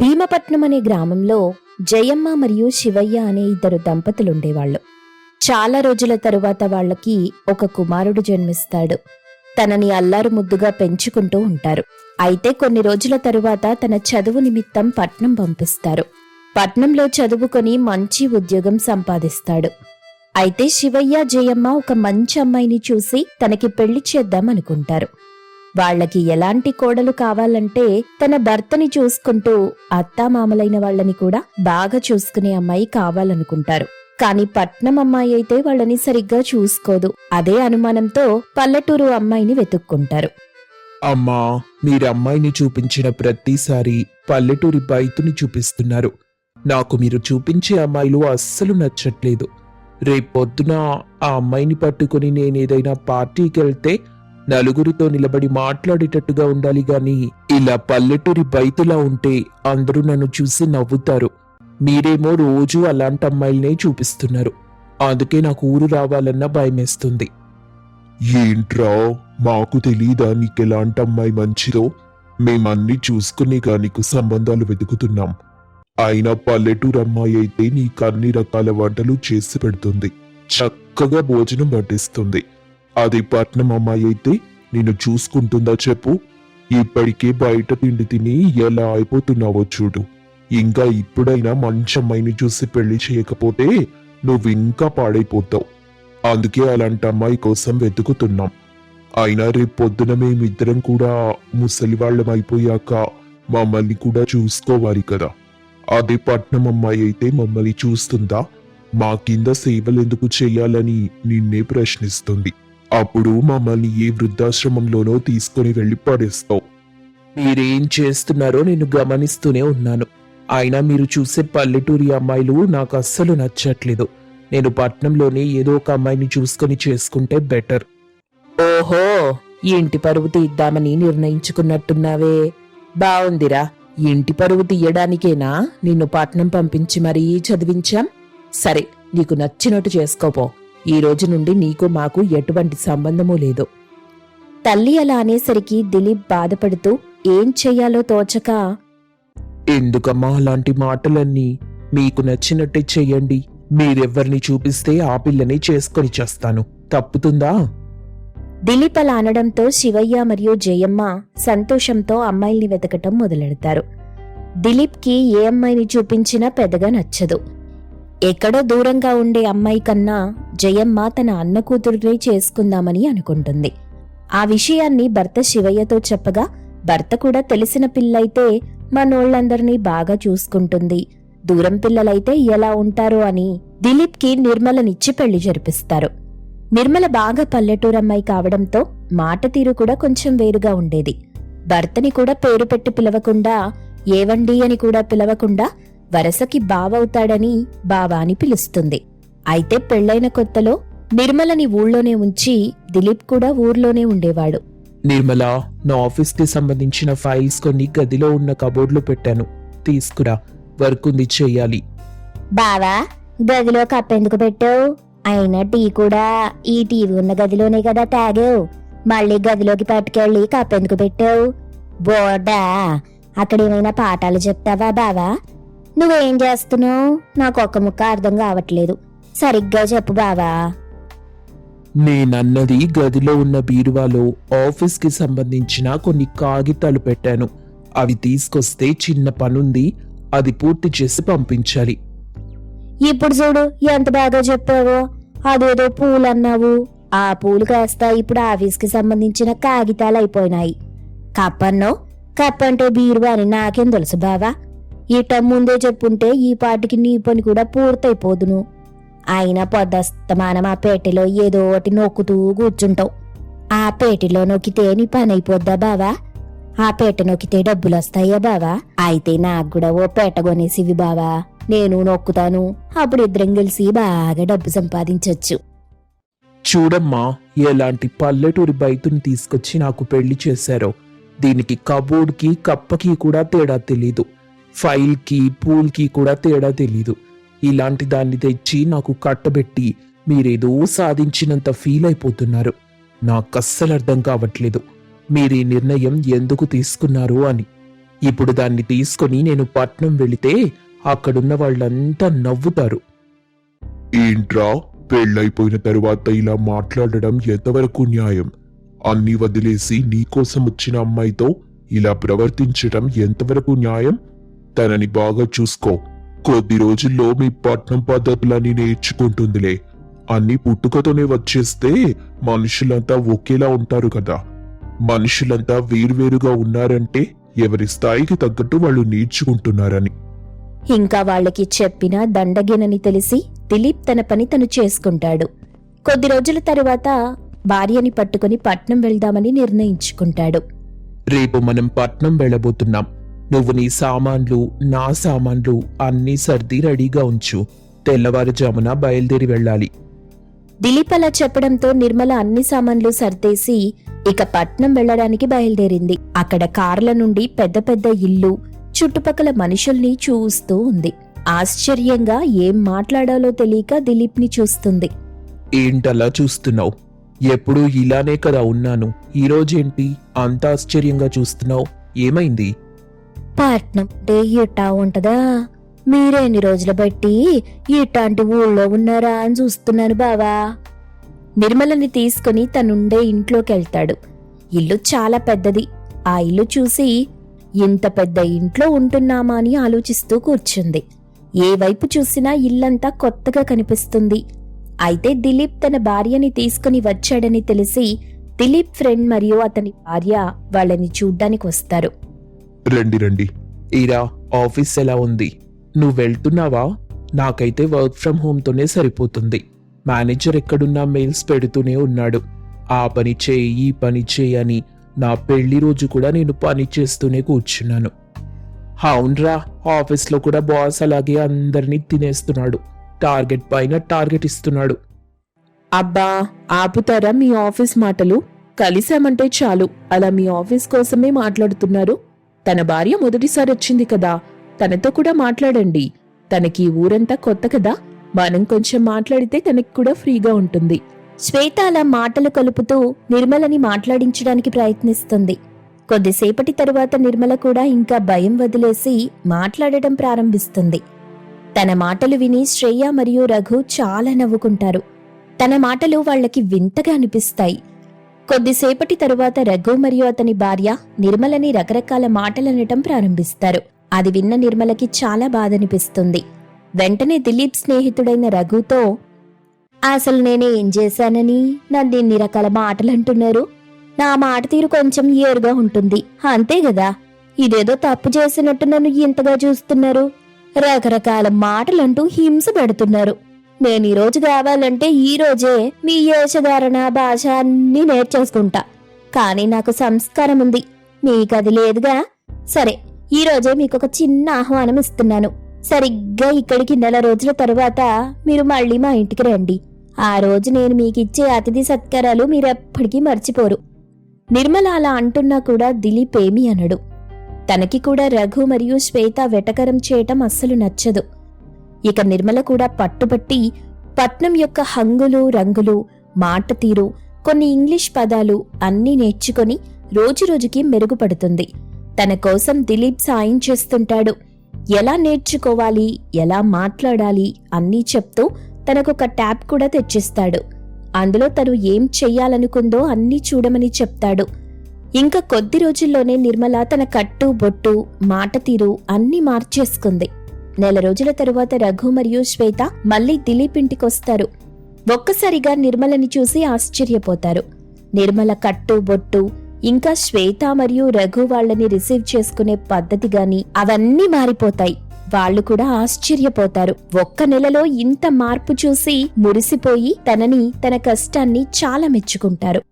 భీమపట్నం అనే గ్రామంలో జయమ్మ మరియు శివయ్య అనే ఇద్దరు దంపతులుండేవాళ్ళు. చాలా రోజుల తరువాత వాళ్ళకి ఒక కుమారుడు జన్మిస్తాడు. తనని అల్లారు ముద్దుగా పెంచుకుంటూ ఉంటారు. అయితే కొన్ని రోజుల తరువాత తన చదువు నిమిత్తం పట్నం పంపిస్తారు. పట్నంలో చదువుకొని మంచి ఉద్యోగం సంపాదిస్తాడు. అయితే శివయ్య జయమ్మ ఒక మంచి అమ్మాయిని చూసి తనకి పెళ్ళి చేద్దాం అనుకుంటారు వాళ్ళకి ఎలాంటి కోడలు కావాలంటే తన భర్తని చూసుకుంటూ అత్తామామలైన వాళ్ళని కూడా బాగా చూసుకునే అమ్మాయి కావాలనుకుంటారు. కాని పట్నం అమ్మాయి అయితే వాళ్ళని సరిగ్గా చూసుకోదు. అదే అనుమానంతో పల్లెటూరు అమ్మాయిని వెతుక్కుంటారు. అమ్మా మీరు అమ్మాయిని చూపించిన ప్రతిసారి పల్లెటూరి బయతుని చూపిస్తున్నారు. నాకు మీరు చూపించే అమ్మాయిలు అస్సలు నచ్చట్లేదు. రేపొద్దున ఆ అమ్మాయిని పట్టుకుని నేనేదైనా పార్టీకి వెళ్తే నలుగురితో నిలబడి మాట్లాడేటట్టుగా ఉండాలి గాని ఇలా పల్లెటూరి బయతులా ఉంటే అందరూ నన్ను చూసి నవ్వుతారు. మీరేమో రోజు అలాంటి అమ్మాయిలనే చూపిస్తున్నారు. అందుకే నాకు ఊరు రావాలన్న భయమేస్తుంది. ఏంట్రా? మాకు తెలీదా నీకెలాంటి అమ్మాయి మంచిదో? మేమన్నీ చూసుకునే నీకు సంబంధాలు వెతుకుతున్నాం. అయినా పల్లెటూరు అమ్మాయి అయితే నీకు అన్ని రకాల వంటలు చేసి పెడుతుంది. చక్కగా భోజనం పట్టిస్తుంది అది పట్నం అమ్మాయి అయితే నిన్ను చూసుకుంటుందా చెప్పు? ఇప్పటికే బయట తిండి తిని ఎలా అయిపోతున్నావో చూడు. ఇంకా ఇప్పుడైనా మంచి అమ్మాయిని చూసి పెళ్ళి చేయకపోతే నువ్వు ఇంకా పాడైపోతావు. అందుకే అలాంటి అమ్మాయి కోసం వెతుకుతున్నాం. అయినా రేపు పొద్దున మేమిద్దరం కూడా ముసలి వాళ్ళం అయిపోయాక మమ్మల్ని కూడా చూసుకోవాలి కదా. అదే పట్నం అమ్మాయి అయితే మమ్మల్ని చూస్తుందా? మా కింద సేవలు ఎందుకు చేయాలని నిన్నే ప్రశ్నిస్తుంది. అప్పుడు మమ్మల్ని ఏ వృద్ధాశ్రమంలోనో తీసుకుని వెళ్ళి పడేస్తావు. మీరేం చేస్తున్నారో నేను గమనిస్తూనే ఉన్నాను. అయినా మీరు చూసే పల్లెటూరి అమ్మాయిలు నాకు అస్సలు నచ్చట్లేదు. నేను పట్నంలోనే ఏదో ఒక అమ్మాయిని చూసుకొని చేసుకుంటే బెటర్. ఓహో ఇంటి పరువు తీద్దామని నిర్ణయించుకున్నట్టున్నావే. బావుందిరా ఇంటి పరువు తీయడానికేనా? నిన్ను పట్నం పంపించి మరీ చదివించాం? సరే నీకు నచ్చినట్టు చేసుకోపో. ఈ రోజు నుండి నీకు మాకు ఎటువంటి సంబంధమూ లేదు. తల్లి అలా అనేసరికి దిలీప్ బాధపడుతూ ఏం చెయ్యాలో తోచక? ఎందుకమ్మా అలాంటి మాటలన్నీ? మీకు నచ్చినట్టే చెయ్యండి. మీరెవ్వరిని చూపిస్తే ఆ పిల్లని చేసుకొని చేస్తాను. తప్పుతుందా? దిలీప్ అలా అనడంతో శివయ్య మరియు జయమ్మ సంతోషంతో అమ్మాయిల్ని వెతకటం మొదలెడతారు. దిలీప్కి ఏ అమ్మాయిని చూపించినా పెద్దగా నచ్చదు. ఎక్కడో దూరంగా ఉండే అమ్మాయి కన్నా జయమ్మ తన అన్న కూతురునే చేసుకుందామని అనుకుంటుంది. ఆ విషయాన్ని భర్త శివయ్యతో చెప్పగా భర్త కూడా తెలిసిన పిల్లైతే మనోళ్ళందరినీ బాగా చూసుకుంటుంది. దూరం పిల్లలైతే ఎలా ఉంటారో అని దిలీప్కి నిర్మలనిచ్చి పెళ్ళి జరిపిస్తారు. నిర్మల బాగా పల్లెటూరమ్మాయి కావడంతో మాట తీరు కూడా కొంచెం వేరుగా ఉండేది. భర్తని కూడా పేరు పెట్టి పిలవకుండా ఏవండి అని కూడా పిలవకుండా వరసకి బావవుతాడని బావా అని పిలుస్తుంది. అయితే పెళ్ళైన కొత్తలో నిర్మలని ఊళ్ళోనే ఉంచి దిలీప్ కూడా ఊర్లోనే ఉండేవాడు. నిర్మల నా ఆఫీస్కి సంబంధించిన ఫైల్స్ కొన్ని గదిలో ఉన్న కబోర్డ్లో పెట్టాను. తీసుకురా వర్క్ ఉంది చెయ్యాలి బావా గదిలో కప్పెందుకు పెట్టావు? అయినా టీ కూడా ఈ టీవీ ఉన్న గదిలోనే కదా తాగావు. మళ్ళీ గదిలోకి పట్టుకెళ్ళి కప్పెందుకు పెట్టావు? బోర్డా అక్కడ ఏమైనా పాఠాలు చెప్తావా బావా? నువ్వేం చేస్తున్నావు? నాకు ఒక్క ముక్క అర్థం కావట్లేదు. సరిగ్గా చెప్పు బావా. నేనన్నది గదిలో ఉన్న బీరువాలో ఆఫీస్కి సంబంధించిన కొన్ని కాగితాలు పెట్టాను. అవి తీసుకొస్తే చిన్న పనుంది అది పూర్తి చేసి పంపించాలి. ఇప్పుడు చూడు ఎంత బాగా చెప్పావో. అదేదో పూలు అన్నావు ఆ పూలు కాస్త ఇప్పుడు ఆఫీస్కి సంబంధించిన కాగితాలు అయిపోయినాయి. కప్పన్నో? కప్పంటే బీరువా అని నాకేం తెలుసు బావా. ఇట ముందే చెప్పుంటే ఈ పాటికి నీ పని కూడా పూర్తయిపోదును. అయినా పొద్దస్తమానం ఆ పేటలో ఏదో ఒకటి నొక్కుతూ కూర్చుంటావు. ఆ పేటలో నొక్కితే నీ పని అయిపోద్దా బావా? ఆ పేట నొక్కితే డబ్బులు వస్తాయా బావా? అయితే నాకు కూడా ఓ పేట కొనేసివి బావా. నేను నొక్కుతాను. అప్పుడు ఇద్దరం కలిసి బాగా డబ్బు సంపాదించొచ్చు. చూడమ్మా ఎలాంటి పల్లెటూరి బయతుని తీసుకొచ్చి నాకు పెళ్ళి చేశారో. దీనికి కబోర్డ్కి కప్పకి కూడా తేడా తెలీదు. ఫైల్కి పూల్కి కూడా తేడా తెలీదు. ఇలాంటి దాన్ని తెచ్చి నాకు కట్టబెట్టి మీరేదో సాధించినంత ఫీల్ అయిపోతున్నారు. నాకు అస్సలు అర్థం కావట్లేదు. మీరు ఈ నిర్ణయం ఎందుకు తీసుకున్నారు అని. ఇప్పుడు దాన్ని తీసుకొని నేను పట్నం వెళితే అక్కడున్న వాళ్ళంతా నవ్వుతారు. ఏంట్రా? పెళ్ళైపోయిన తరువాత ఇలా మాట్లాడడం ఎంతవరకు న్యాయం? అన్ని వదిలేసి నీకోసం వచ్చిన అమ్మాయితో ఇలా ప్రవర్తించడం ఎంతవరకు న్యాయం? తనని బాగా చూసుకో. కొద్ది రోజుల్లో మీ పట్నం పద్ధతులన్నీ నేర్చుకుంటుందిలే. అన్ని పుట్టుకతోనే వచ్చేస్తే మనుషులంతా ఒకేలా ఉంటారు కదా. మనుషులంతా వేరువేరుగా ఉన్నారంటే ఎవరి స్థాయికి తగ్గట్టు వాళ్ళు నేర్చుకుంటున్నారని. ఇంకా వాళ్ళకి చెప్పినా దండగేనని తెలిసి దిలీప్ తన పని తను చేసుకుంటాడు. కొద్ది రోజుల తరువాత భార్యని పట్టుకుని పట్నం వెళ్దామని నిర్ణయించుకుంటాడు. రేపు మనం పట్నం వెళ్ళబోతున్నాం. నువ్వు నీ సామాన్లు నా సామాన్లు అన్నీ సర్ది రెడీగా ఉంచు. తెల్లవారుజామున బయలుదేరి వెళ్ళాలి. దిలీప్ అలా చెప్పడంతో నిర్మల అన్ని సామాన్లు సర్దేసి ఇక పట్నం వెళ్ళడానికి బయలుదేరింది. అక్కడ కార్ల నుండి పెద్ద పెద్ద ఇల్లు చుట్టుపక్కల మనుషుల్ని చూస్తూ ఉంది. ఆశ్చర్యంగా ఏం మాట్లాడాలో తెలియక దిలీప్ని చూస్తుంది. ఏంటలా చూస్తున్నావు? ఎప్పుడూ ఇలానే కదా ఉన్నాను. ఈరోజేంటి అంత ఆశ్చర్యంగా చూస్తున్నావు? ఏమైంది? పట్నం అంటే ఇట్టా ఉంటదా? మీరెన్ని రోజులు బట్టి ఇట్లాంటి ఊళ్ళో ఉన్నారా అని చూస్తున్నాను బావా. నిర్మలని తీసుకుని తనుండే ఇంట్లోకి వెళ్తాడు ఇల్లు చాలా పెద్దది. ఆ ఇల్లు చూసి ఇంత పెద్ద ఇంట్లో ఉంటున్నామా అని ఆలోచిస్తూ కూర్చుంది. ఏ వైపు చూసినా ఇల్లంతా కొత్తగా కనిపిస్తుంది. అయితే దిలీప్ తన భార్యని తీసుకుని వచ్చాడని తెలిసి దిలీప్ ఫ్రెండ్ మరియు అతని భార్య వాళ్ళని చూడ్డానికి వస్తారు. రండి రండి. ఈరా ఆఫీస్ ఎలా ఉంది? నువ్వు వెళ్తున్నావా? నాకైతే వర్క్ ఫ్రమ్ హోమ్తోనే సరిపోతుంది. మేనేజర్ ఎక్కడున్నా మెయిల్స్ పెడుతూనే ఉన్నాడు. ఆ పని చేయి ఈ పని చేయి అని నా పెళ్ళి రోజు కూడా నేను పని చేస్తూనే కూర్చున్నాను. అవునరా ఆఫీస్లో కూడా బాస్ అలాగే అందరినీ తినేస్తున్నాడు. టార్గెట్ పైన టార్గెట్ ఇస్తున్నాడు. అబ్బా ఆపుతారా మీ ఆఫీస్ మాటలు? కలిసామంటే చాలు. అలా మీ ఆఫీస్ కోసమే మాట్లాడుతున్నారు. తన భార్య మొదటిసారి వచ్చింది కదా తనతో కూడా మాట్లాడండి. తనకి ఊరంతా కొత్త కదా మనం కొంచెం మాట్లాడితే తనకి కూడా ఫ్రీగా ఉంటుంది. శ్వేత అలా మాటలు కలుపుతూ నిర్మలని మాట్లాడించడానికి ప్రయత్నిస్తుంది. కొద్దిసేపటి తరువాత నిర్మల కూడా ఇంకా భయం వదిలేసి మాట్లాడటం ప్రారంభిస్తుంది. తన మాటలు విని శ్రేయ మరియు రఘు చాలా నవ్వుకుంటారు. తన మాటలు వాళ్ళకి వింతగా అనిపిస్తాయి. కొద్దిసేపటి తరువాత రఘు మరియు అతని భార్య నిర్మలని రకరకాల మాటలనటం ప్రారంభిస్తారు. అది విన్న నిర్మలకి చాలా బాధనిపిస్తుంది. వెంటనే దిలీప్ స్నేహితుడైన రఘుతో అసలు నేనే ఏం చేశానని? నన్ను ఇన్ని రకాల మాటలు అంటున్నారు. నా మాట తీరు కొంచెం ఏరుగా ఉంటుంది. అంతే కదా ఇదేదో తప్పు చేసినట్టు నన్ను ఇంతగా చూస్తున్నారు. రకరకాల మాటలంటూ హింస పెడుతున్నారు. నేను ఈ రోజు కావాలంటే ఈ రోజే మీ వేషధారణ భాష అన్ని నేర్చేసుకుంటా. కానీ నాకు సంస్కారం ఉంది. మీకు అది లేదుగా? సరే ఈ రోజే మీకు ఒక చిన్న ఆహ్వానం ఇస్తున్నాను. సరిగ్గా ఇక్కడికి నెల రోజుల తరువాత మీరు మళ్ళీ మా ఇంటికి రండి. ఆ రోజు నేను మీకు ఇచ్చే అతిథి సత్కారాలు మీరెప్పటికీ మర్చిపోరు. నిర్మల అలా అంటున్నా కూడా దిలీప్ ఏమీ అనడు. తనకి కూడా రఘు మరియు శ్వేత వెటకరం చేయటం అస్సలు నచ్చదు. ఇక నిర్మల కూడా పట్టుబట్టి పట్నం యొక్క హంగులు రంగులు మాట తీరు కొన్ని ఇంగ్లీష్ పదాలు అన్నీ నేర్చుకొని రోజురోజుకి మెరుగుపడుతుంది. తన కోసం దిలీప్ సాయం చేస్తుంటాడు. ఎలా నేర్చుకోవాలి ఎలా మాట్లాడాలి అన్నీ చెప్తూ తనకొక ట్యాబ్ కూడా తెచ్చిస్తాడు. అందులో తను ఏం చెయ్యాలనుకుందో అన్నీ చూడమని చెప్తాడు. ఇంకా కొద్ది రోజుల్లోనే నిర్మల తన కట్టు బొట్టు మాట తీరు అన్నీ మార్చేసుకుంది. నెల రోజుల తరువాత రఘు మరియు శ్వేత మళ్ళీ దిలీప్ ఇంటికొస్తారు. ఒక్కసారిగా నిర్మలని చూసి ఆశ్చర్యపోతారు. నిర్మల కట్టు బొట్టు ఇంకా శ్వేత మరియు రఘు వాళ్ళని రిసీవ్ చేసుకునే పద్ధతి గాని అవన్నీ మారిపోతాయి. వాళ్ళు కూడా ఆశ్చర్యపోతారు. ఒక్క నెలలో ఇంత మార్పు చూసి మురిసిపోయి తనని తన కష్టాన్ని చాలా మెచ్చుకుంటారు.